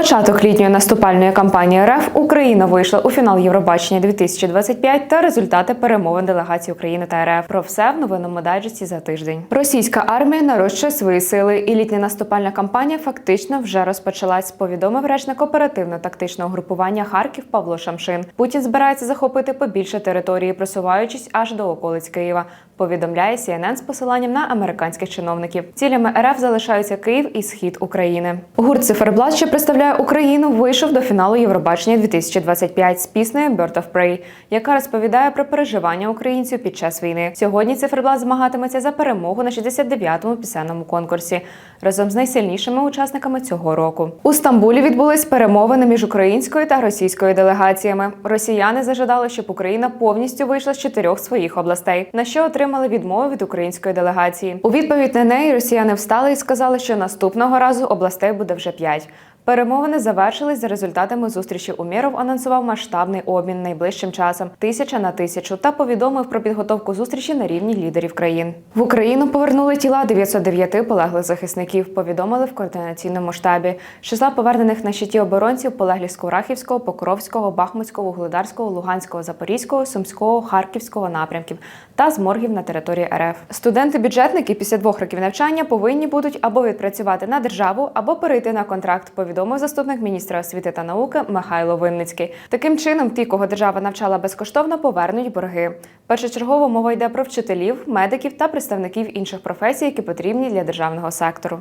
початок літньої наступальної кампанії РФ Україна вийшла у фінал Євробачення 2025 та результати перемовин делегації України та РФ. Про все в новинному дайджесті за тиждень. Російська армія нарощує свої сили, і літня наступальна кампанія фактично вже розпочалась. Повідомив речник оперативно-тактичного групування Харків Павло Шамшин. Путін збирається захопити побільше території, просуваючись аж до околиць Києва. Повідомляє CNN з посиланням на американських чиновників. Цілями РФ залишаються Київ і схід України. Гурт Циферблат, що представляє Україну, вийшов до фіналу Євробачення 2025 з піснею Bird of Prey, яка розповідає про переживання українців під час війни. Сьогодні циферблат змагатиметься за перемогу на 69-му пісенному конкурсі разом з найсильнішими учасниками цього року. У Стамбулі відбулись перемовини між українською та російською делегаціями. Росіяни зажадали, щоб Україна повністю вийшла з чотирьох своїх областей, на що отримали відмови від української делегації. У відповідь на неї росіяни встали і сказали, що наступного разу областей буде вже п'ять. Перемовини завершились за результатами зустрічі. Умєров анонсував масштабний обмін найближчим часом тисяча на тисячу та повідомив про підготовку зустрічі на рівні лідерів країн. В Україну повернули тіла 909 полеглих захисників. Повідомили в координаційному штабі. Числа повернених на щиті оборонців полеглі з Курахівського, Покровського, Бахмутського, Угледарського, Луганського, Запорізького, Сумського, Харківського напрямків та з моргів на території РФ. Студенти-бюджетники після двох років навчання повинні будуть або відпрацювати на державу, або перейти на контракт. Повідомив заступник міністра освіти та науки Михайло Винницький. Таким чином, ті, кого держава навчала безкоштовно, повернуть борги. Першочергово мова йде про вчителів, медиків та представників інших професій, які потрібні для державного сектору.